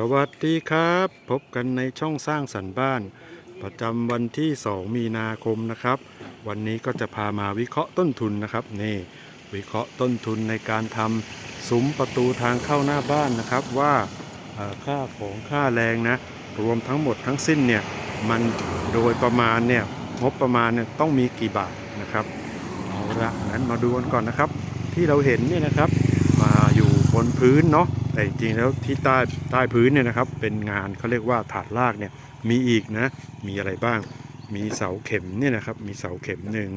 สวัสดีครับ พบกันในช่องสร้างสรรค์บ้าน ประจำวันที่ 2 มีนาคมนะครับ วันนี้ก็จะพามาวิเคราะห์ต้นทุนนะครับนี่วิเคราะห์ต้นทุนในการทำซุ้มประตูทางเข้าหน้าบ้านนะครับ ว่าค่าของค่าแรงนะ รวมทั้งหมดทั้งสิ้นเนี่ยมันโดยประมาณเนี่ยงบประมาณเนี่ยต้องมีกี่บาทนะครับเอาละงั้นมาดูกันก่อนนะครับ ที่เราเห็นเนี่ยนะครับ มาอยู่บนพื้นเนาะ แต่จริงแล้วที่ใต้ใต้พื้นเนี่ยนะครับ เป็นงานเขาเรียกว่าถาดลากเนี่ยมีอีกนะ มีอะไรบ้าง มีเสาเข็มเนี่ยนะครับ มีเสาเข็มหนึ่ง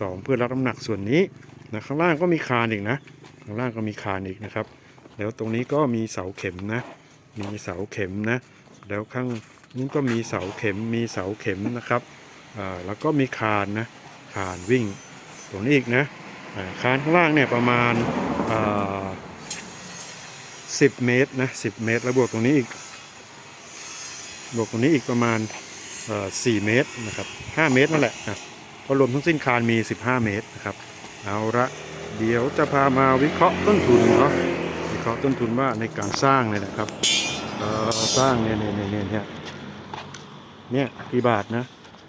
สองเพื่อรับน้ำหนักส่วนนี้นะข้างล่างก็มีคานอีกนะ ข้างล่างก็มีคานอีกนะครับ แล้วตรงนี้ก็มีเสาเข็มนะ มีเสาเข็มนะ แล้วข้างนู้นก็มีเสาเข็ม มีเสาเข็มนะครับอ่าแล้วก็มีคานนะ คานวิ่ง ตรงนี้อีกนะอ่าคานข้างล่างเนี่ยประมาณอ่า 10เมตรนะ10เมตร แล้วบวกตรงนี้อีก บวกตรงนี้อีกประมาณเอ่อ4เมตรนะครับ5เมตรนั่นแหละนะก็รวมทั้งสิ้นคานมี15เมตรนะครับเอาละเดี๋ยวจะพามาวิเคราะห์ต้นทุนเนาะวิเคราะห์ต้นทุนว่าในการสร้างเนี่ยนะครับสร้างเนี่ยเนี่ยเนี่ยเนี่ยเนี่ยเนี่ยกี่บาทนะ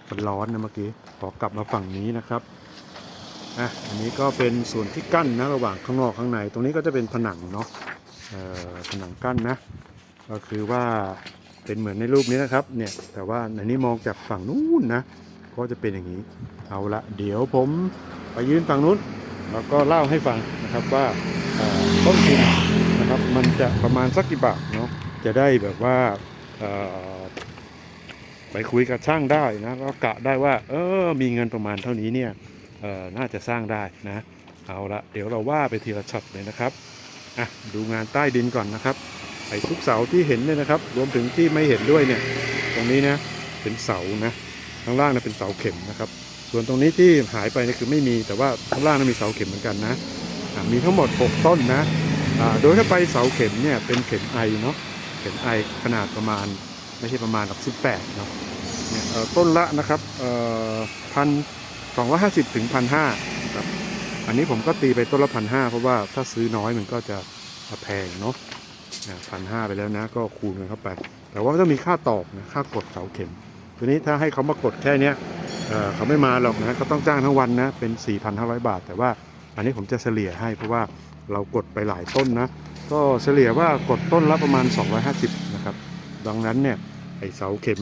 มันร้อนนะเมื่อกี้ขอกลับมาฝั่งนี้นะครับอะอันนี้ก็เป็นส่วนที่กั้นนะระหว่างข้างนอกข้างใน ตรงนี้ก็จะเป็นผนังเนาะ ผนังกั้นนะ ก็คือว่าเป็นเหมือนในรูปนี้นะครับเนี่ยแต่ว่าในนี้มองจากฝั่งนู้นนะก็จะเป็นอย่างนี้เอาละเดี๋ยวผมไปยืนฝั่งนู้นแล้วก็เล่าให้ฟังนะครับว่าต้นทุนนะครับมันจะประมาณสักกี่บาทเนาะจะได้แบบว่าไปคุยกับช่างได้นะแล้วกะได้ว่าเออมีเงินประมาณเท่านี้เนี่ยน่าจะสร้างได้นะเอาละเดี๋ยวเราว่าไปทีละช็อตเลยนะครับ อะดูงานใต้ดินก่อนนะครับไอ้ทุกเสาที่เห็นเนี่ยนะครับ รวมถึงที่ไม่เห็นด้วยเนี่ย ตรงนี้นะเป็นเสานะข้างล่างนะเป็นเสาเข็มนะครับ ส่วนตรงนี้ที่หายไปเนี่ยคือไม่มีแต่ว่าข้างล่างนะมีเสาเข็มเหมือนกันนะะมีทั้งหมด 6 ต้นนะโดยถ้าไปเสาเข็มเนี่ยเป็นเข็มไอเนาะเข็มไอขนาดประมาณไม่ใช่ประมาณหรอก18เนาะเนี่ยเอ่อต้นละนะครับเอ่อพัน250ถึงพันห้า อันนี้ผมก็ตีไปต้นละพันห้าเพราะว่าถ้าซื้อน้อยมันก็จะแพงเนาะพันห้าไปแล้วนะ ก็คูณกันเข้าไป แต่ว่าต้องมีค่าตอกนะค่ากดเสาเข็มทีนี้ถ้าให้เขามากดแค่เนี้ยเเขาไม่มาหรอกนะเขาต้องจ้างทั้งวันนะเป็น 4,500 บาท แต่ว่าอันนี้ผมจะเฉลี่ยให้เพราะว่าเรากดไปหลายต้นนะ ก็เฉลี่ยว่ากดต้นละประมาณ 250 นะครับ ดังนั้นเนี่ยไอเสาเข็ม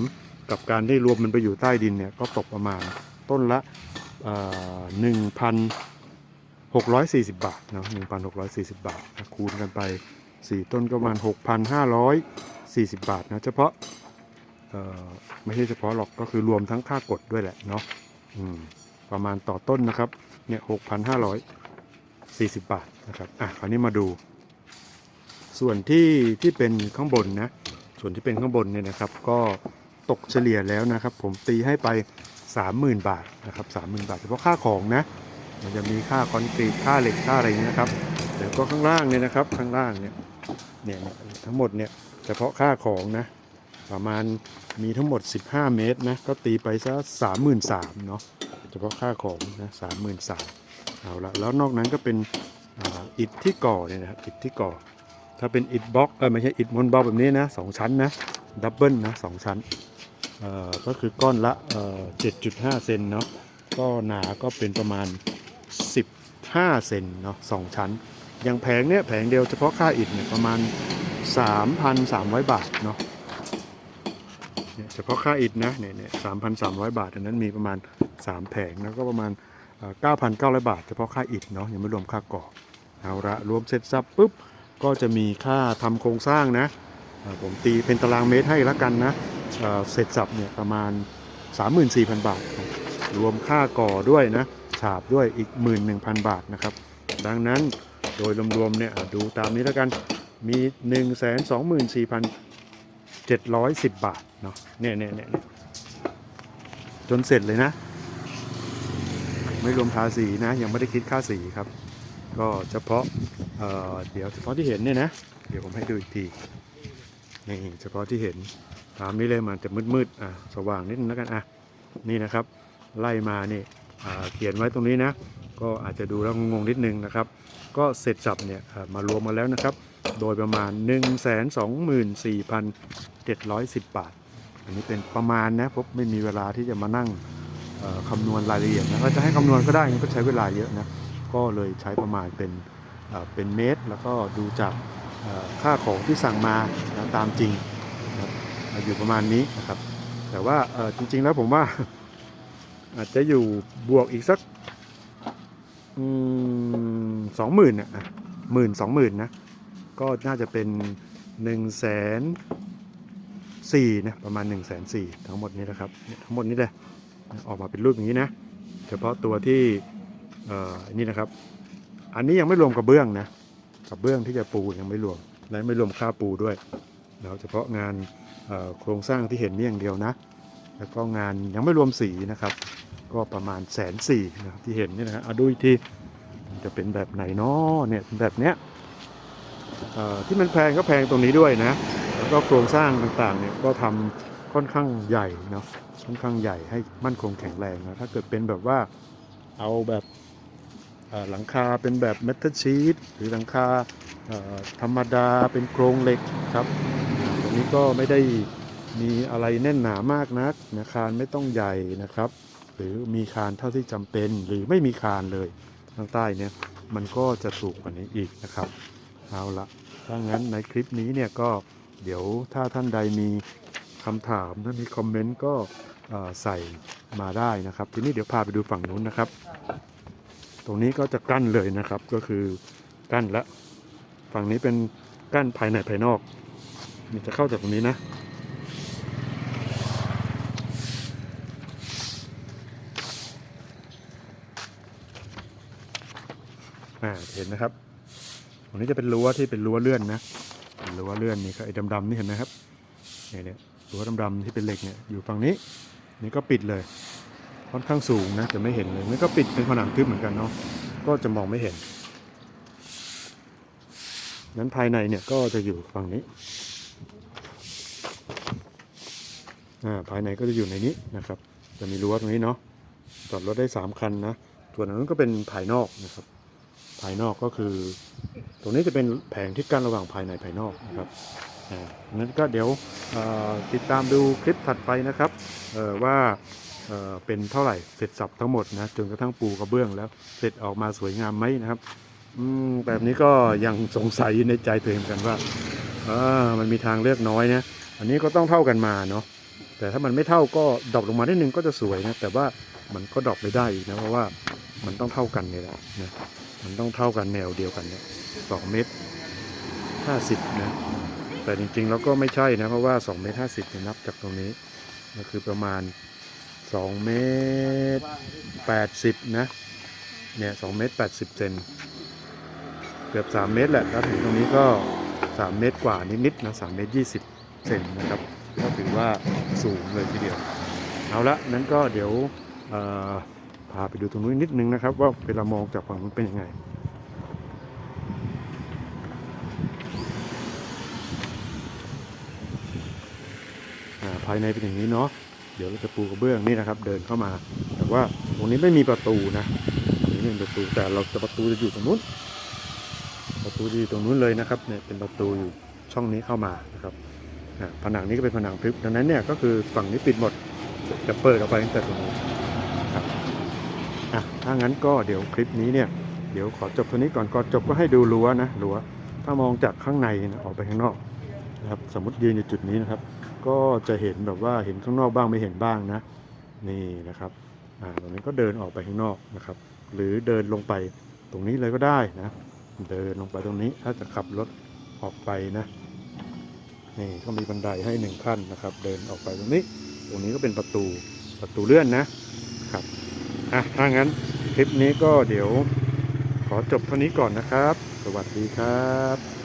กับการที่รวมมันไปอยู่ใต้ดินเนี่ยก็ตกประมาณต้นละห นึ่งพันหกร้อยสี่สิบบาทเนาะหนึ่งพันหกร้อยสี่สิบบาทนะคูณกันไปสี่ต้นก็ประมาณหกพันห้าร้อยสี่สิบบาทนะเฉพาะเอ่อไม่ใช่เฉพาะหรอกก็คือรวมทั้งค่ากดด้วยแหละเนาะประมาณต่อต้นนะครับเนี่ยหกพันห้าร้อยสี่สิบบาทนะครับอะคราวนี้มาดู ส่วนที่ที่เป็นข้างบนนะส่วนที่เป็นข้างบนเนี่ยนะครับ ก็ตกเฉลี่ยแล้วนะครับ ผมตีให้ไป 30,000 บาทนะครับ30,000 บาทเฉพาะค่าของนะ มันจะมีค่าคอนกรีตค่าเหล็กค่าอะไรอย่างนี้นะครับเดี๋ยวก็ข้างล่างเนี่ยนะครับข้างล่างเนี่ยเนี่ยทั้งหมดเนี่ยเฉพาะค่าของนะประมาณมีทั้งหมด 15 เมตรนะก็ตีไปซะ33,000เนาะเฉพาะค่าของนะ33,000เอาละแล้วนอกนั้นก็เป็นอ,อิฐที่ก่อเนี่ยนะอิฐที่ก่อ ถ้าเป็นอิฐบล็อกเออไม่ใช่อิฐมอนบล็อกแบบนี้นะสองชั้นนะดับเบิลนะสองชั้นก็คือก้อนละเอ่อ7.5เซนเนาะก็หนาก็เป็นประมาณ 15 เซนเนาะสองชั้น อย่างแผงเนี้ยแผงเดียวเฉพาะค่าอิฐเนี่ยประมาณ 3,300 บาทเนาะเนี่ยเฉพาะค่าอิฐนะเนี่ยเนี่ย3,300บาท อันนั้นมีประมาณ 3 แผงแล้วก็ประมาณเอ่อ9,900บาท เฉพาะค่าอิฐเนาะยังไม่รวมค่าก่อเอาละรวมเสร็จสับปุ๊บก็จะมีค่าทำโครงสร้างนะผมตีเป็นตารางเมตรให้ล้วกันนะเเสร็จสับเนี่ยประมาณ 34,000 บาทรับรวมค่าก่อด้วยนะาบด้วยอีก 11,000 บาทนะครับ ดังนั้นโดยรวมๆเนี่ยดูตามนี้แล้วกันมี 124,710 บาทเนาะเนี่ยเนี่ยเนี่ยเนี่ยจนเสร็จเลยนะ ไม่รวมทาสีนะ ยังไม่ได้คิดค่าสีครับ ก็เฉพาะเเดี๋ยวเฉพาะที่เห็นเนี่ยนะ เดี๋ยวผมให้ดูอีกทีนี่เฉพาะที่เห็นตามนี้เลยมันจะมืดๆอะสว่างนิดนึงแล้วกันอะนี่นะครับ ไล่มานี่ เขียนไว้ตรงนี้นะ ก็อาจจะดูแล้วงงนิดนึงนะครับ ก็เสร็จสับเนี่ยมารวมมาแล้วนะครับ โดยประมาณ 124,710 บาท อันนี้เป็นประมาณนะพบไม่มีเวลาที่จะมานั่งคำนวณรายละเอียดนะถ้าจะให้คำนวณก็ได้ก็ใช้เวลาเยอะนะ ก็เลยใช้ประมาณเป็นเป็นเมตร แล้วก็ดูจากค่าของที่สั่งมานะตามจริงนะอยู่ประมาณนี้นะครับ แต่ว่าจริงๆแล้วผมว่า อาจจะอยู่บวกอีกสักสองหมื่นอะหมื่นสองหมื่นนะ ก็น่าจะเป็น1นึ่งแสนสี่นะประมาณ1นึ่งแสนสี่ทั้งหมดนี้นะครับเนี่ยทั้งหมดนี้เลยออกมาเป็นรูปอย่างนี้นะ เฉพาะตัวที่เอ่อนี่นะครับ อันนี้ยังไม่รวมกระเบื้องนะกระเบื้องที่จะปูยังไม่รวมและไม่รวมค่าปูด้วยแล้วเฉพาะงานโครงสร้างที่เห็นนี่อย่างเดียวนะ แล้วก็งานยังไม่รวมสีนะครับ ก็ประมาณแสนสี่นะครับที่เห็นนี่นะฮะเอาดูอีกทีจะเป็นแบบไหนเนาะเนี่ยแบบเนี้ยที่มันแพงก็แพงตรงนี้ด้วยนะ แล้วก็โครงสร้างต่างๆเนี่ยก็ทำค่อนข้างใหญ่เนาะค่อนข้างใหญ่ให้มั่นคงแข็งแรงนะถ้าเกิดเป็นแบบว่าเอาแบบหลังคาเป็นแบบเมทัลชีตหรือหลังคาธรรมดาเป็นโครงเหล็กครับตรงนี้ก็ไม่ได้มีอะไรแน่นหนามากนักนะคานไม่ต้องใหญ่นะครับ หรือมีคานเท่าที่จำเป็นหรือไม่มีคานเลยทางใต้เนี่ยมันก็จะถูกกว่านี้อีกนะครับเอาละถ้างั้นในคลิปนี้เนี่ยก็เดี๋ยวถ้าท่านใดมีคำถามถ้ามีคอมเมนต์ก็ใส่มาได้นะครับ ทีนี้เดี๋ยวพาไปดูฝั่งนู้นนะครับ ตรงนี้ก็จะกั้นเลยนะครับก็คือกั้นละฝั่งนี้เป็นกั้นภายในภายนอกนี่จะเข้าจากตรงนี้นะ อ่าเห็นนะครับตรงนี้จะเป็นรั้วที่เป็นรั้วเลื่อนนะรั้วเลื่อนนี่ครับไอ้ดำๆนี่เห็นไหมครับเนี่ยเนี่ยรั้วดำๆที่เป็นเหล็กเนี่ยอยู่ฝั่งนี้นี่ก็ปิดเลยค่อนข้างสูงนะจะไม่เห็นเลยนี่ก็ปิดเป็นผนังทึบเหมือนกันเนาะก็จะมองไม่เห็นนั้นภายในเนี่ยก็จะอยู่ฝั่งนี้อ่าภายในก็จะอยู่ในนี้นะครับ จะมีรั้วตรงนี้เนาะจอดรถได้สามคันนะ ส่วนนั้นก็เป็นภายนอกนะครับ ภายนอกก็คือ ตรงนี้จะเป็นแผงที่กั้นระหว่างภายในภายนอกนะครับอ่างั้นก็เดี๋ยวติดตามดูคลิปถัดไปนะครับว่าเเป็นเท่าไหร่เสร็จสับทั้งหมดนะจนกระทั่งปูกระเบื้องแล้วเสร็จออกมาสวยงามไหมนะครับแบบนี้ก็ยังสงสัยในใจตัวเองเหมือนกันว่ามันมีทางเลือกน้อยนะอันนี้ก็ต้องเท่ากันมาเนาะแต่ถ้ามันไม่เท่าก็ดรอปลงมาได้นึงก็จะสวยนะแต่ว่ามันก็ดรอปไม่ได้อีกนะเพราะว่ามันต้องเท่ากันเนี่ยแหละนะ มันต้องเท่ากันแนวเดียวกันเนี่ยสองเมตรห้าสิบนะ แต่จริงๆแล้วก็ไม่ใช่นะ เพราะว่า2เมตรห้าสิบเนี่ยนับจากตรงนี้ก็คือประมาณ2เมตร80นะ เนี่ย2เมตร80เซนเกือบ3เมตรแหละแล้วถึงตรงนี้ก็3เมตรกว่านิดๆนะ3เมตร20เซนนะครับ ก็ถือว่าสูงเลยทีเดียว เอาละนั้นก็เดี๋ยวเอ่อ พาไปดูตรงนู้นนิดนึงนะครับ ว่าเวลามองจากฝั่งนู้นเป็นยังไงอ่าภายในเป็นอย่างนี้เนาะเดี๋ยวเราจะปูกระเบื้องนี่นะครับ เดินเข้ามา แต่ว่าตรงนี้ไม่มีประตูนะตรงนี้ไม่มีประตูแต่เราจะประตูจะอยู่ตรงนู้นประตูจะอยู่ตรงนู้นเลยนะครับเนี่ยเป็นประตูอยู่ช่องนี้เข้ามานะครับผนังนี้ก็เป็นผนังทึบดังนั้นเนี่ยก็คือฝั่งนี้ปิดหมดจะเปิดออกไปตั้งแต่ตรงนี้ ถ้างั้นก็เดี๋ยวคลิปนี้เนี่ยเดี๋ยวขอจบเท่านี้ก่อนก่อนจบก็ให้ดูรั้วนะรั้วถ้ามองจากข้างในนะออกไปข้างนอกนะครับสมมติยืนอยู่จุดนี้นะครับ ก็จะเห็นแบบว่าเห็นข้างนอกบ้างไม่เห็นบ้างนะ นี่นะครับอ่าตรงนี้ก็เดินออกไปข้างนอกนะครับ หรือเดินลงไปตรงนี้เลยก็ได้นะ เดินลงไปตรงนี้ถ้าจะขับรถออกไปนะนี่ก็มีบันไดให้หนึ่งขั้นนะครับ เดินออกไปตรงนี้ ตรงนี้ก็เป็นประตูประตูเลื่อนนะครับอะถ้างั้น คลิปนี้ก็เดี๋ยวขอจบเท่านี้ก่อนนะครับ สวัสดีครับ